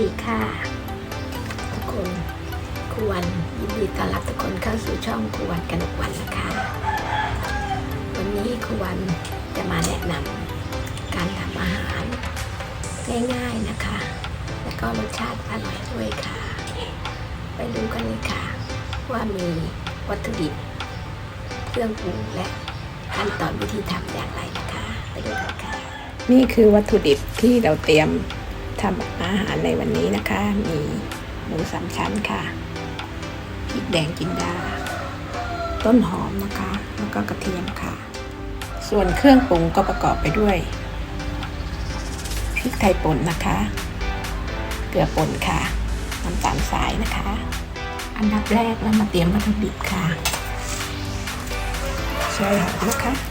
ดีค่ะ ทุกคนครูวันยินดีต้อนรับทุกคนเข้าสู่ช่องครูวันกนกวันนะคะ วันนี้ครูวันจะมาแนะนำการทำอาหารง่ายๆนะคะ แล้วก็รสชาติอร่อยด้วยค่ะ ไปดูกันเลยค่ะ ว่ามีวัตถุดิบเครื่องปรุงและขั้นตอนวิธีทำอย่างไรนะคะ ไปดูกันค่ะ นี่คือวัตถุดิบที่เราเตรียม ทำอาหารในวันนี้นะคะ มีหมูสามชั้นค่ะพริกแดงจินดา ต้นหอมนะคะ แล้วก็กระเทียมค่ะ ส่วนเครื่องปรุงก็ประกอบไปด้วยพริกไทยป่นนะคะ เกลือป่นค่ะน้ำตาลทรายนะคะ อันดับแรกเรามาเตรียมวัตถุดิบค่ะซอยหอมนะคะ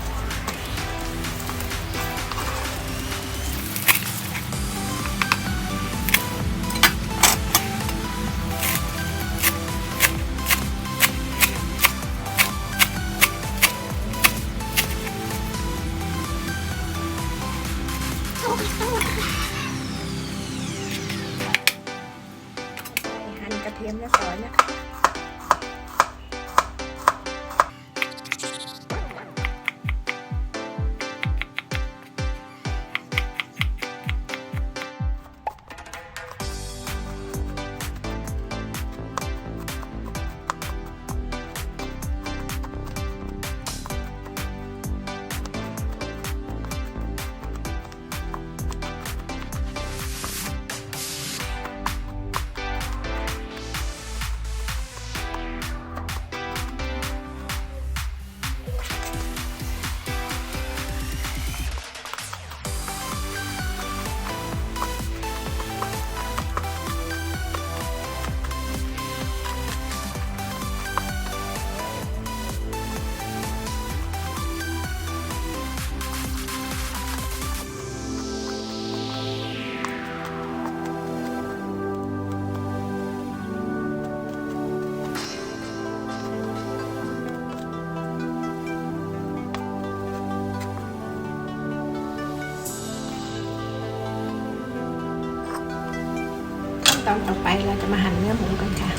ตอนต่อไปเราจะมาหั่นเนื้อหมูกันค่ะ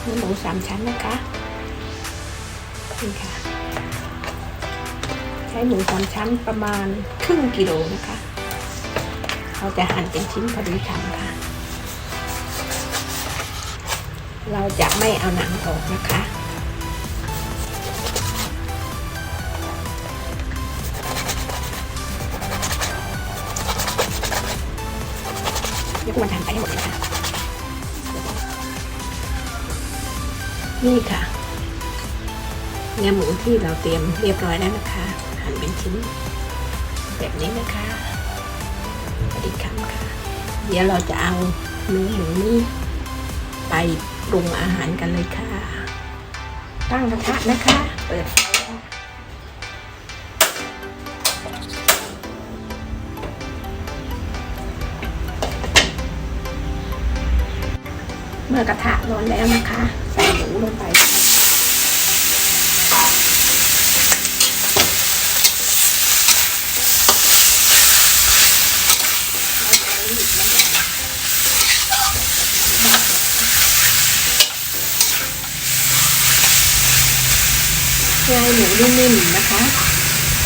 เนื้อหมูสามชั้นนะคะนี่ค่ะ ใช้หมูสามชั้นประมาณครึ่งกิโลนะคะ เราจะหั่นเป็นชิ้นพอดีคำค่ะ เราจะไม่เอาหนังออกนะคะ ยกมันทำไปให้หมดเลยค่ะ นี่ค่ะ เนื้อหมูที่เราเตรียมเรียบร้อยแล้วนะคะ หั่นเป็นชิ้น แบบนี้นะคะพอดีคำค่ะเดี๋ยวเราจะเอาเนื้อหมูนี้ไปปรุงอาหารกันเลยค่ะ ตั้งกระทะนะคะ เปิด มื่อกระทะร้อนแล้วนะคะ ใส่หมูลงไปเพื่อให้หมูนิ่มๆนะคะ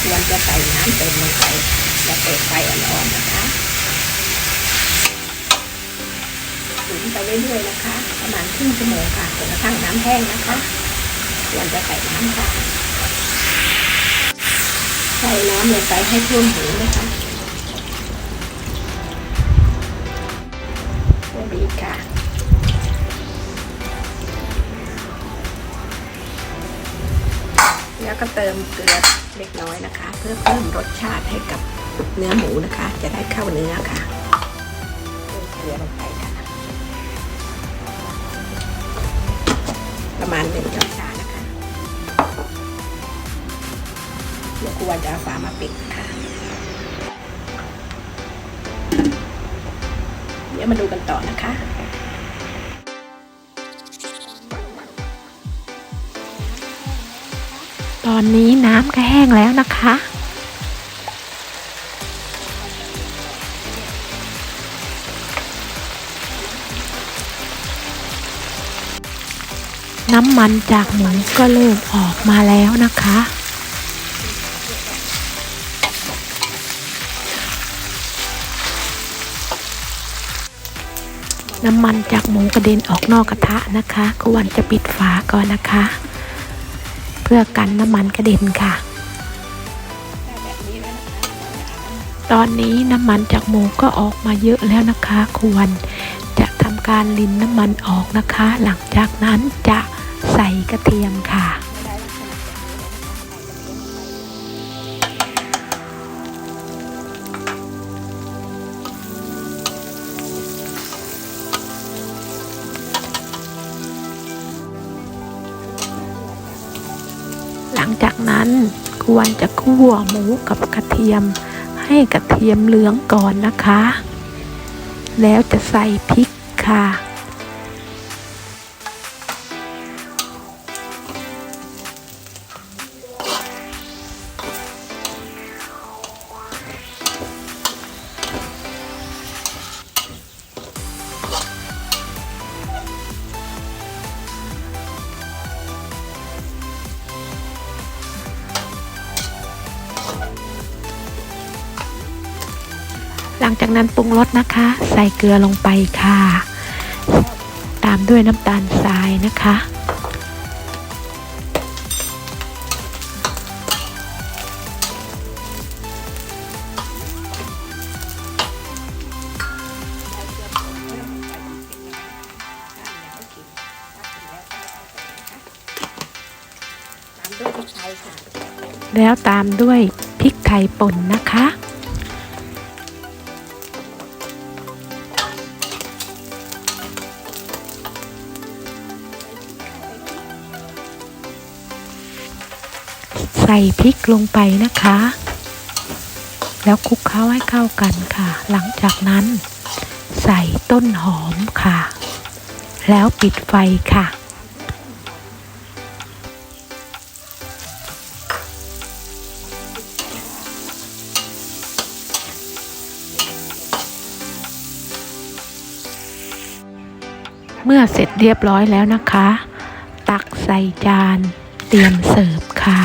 ควรจะใส่น้ำเติมลงไปและเปิดไฟอ่อนๆนะคะ ตุ๋นไปเรื่อยๆนะคะ ประมาณครึ่งชั่วโมงค่ะจนกระทั่งน้ำแห้งนะคะควรจะใส่น้ำค่ะใส่น้ำลงไปให้ท่วมหูนะคะพอดีค่ะแล้วก็เติมเกลือเล็กน้อยนะคะ เพื่อเพิ่มรสชาติให้กับเนื้อหมูนะคะ จะได้เข้าเนื้อค่ะเติมเกลือลงไปค่ะ ประมาณหนึ่งช้อนชานะคะเดี๋ยวครูวันจะเอาฝามาปิดค่ะ เดี๋ยวมาดูกันต่อนะคะตอนนี้น้ำก็แห้งแล้วนะคะ น้ำมันจากหมูก็เริ่มออกมาแล้วนะคะ น้ำมันจากหมูกระเด็นออกนอกกระทะนะคะครูวันจะปิดฝาก่อนนะคะ เพื่อกันน้ำมันกระเด็นค่ะ ตอนนี้น้ำมันจากหมูก็ออกมาเยอะแล้วนะคะ ควรจะทำการลินน้ำมันออกนะคะ หลังจากนั้นจะ ใส่กระเทียมค่ะ หลังจากนั้นควรจะคั่วหมูกับกระเทียม ให้กระเทียมเหลืองก่อนนะคะ แล้วจะใส่พริกค่ะ หลังจากนั้นปรุงรสนะคะ ใส่เกลือลงไปค่ะ ตามด้วยน้ำตาลทรายนะคะ แล้วตามด้วยพริกไทยป่นนะคะ ใส่พริกลงไปนะคะ แล้วคลุกเคล้าให้เข้ากันค่ะ หลังจากนั้น ใส่ต้นหอมค่ะ แล้วปิดไฟค่ะเมื่อเสร็จเรียบร้อยแล้วนะคะ ตักใส่จาน เตรียมเสิร์ฟค่ะ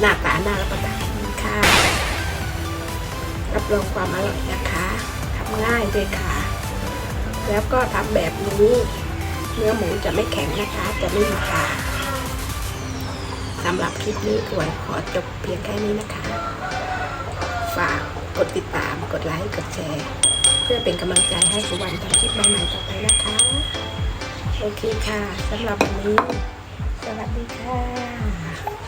หน้าตาน่ารับประทานค่ะ รับรองความอร่อยนะคะทำง่ายเลยค่ะ แล้วก็ทำแบบนี้ เนื้อหมูจะไม่แข็งนะคะ จะไม่มีกาสำหรับคลิปนี้ควรขอจบเพียงแค่นี้นะคะ ฝากกดติดตาม กดไลค์ กดแชร์ เพื่อเป็นกำลังใจให้สุวรรณทำคลิปใหม่ๆต่อไปนะคะ โอเคค่ะสำหรับวันนี้ สวัสดีค่ะ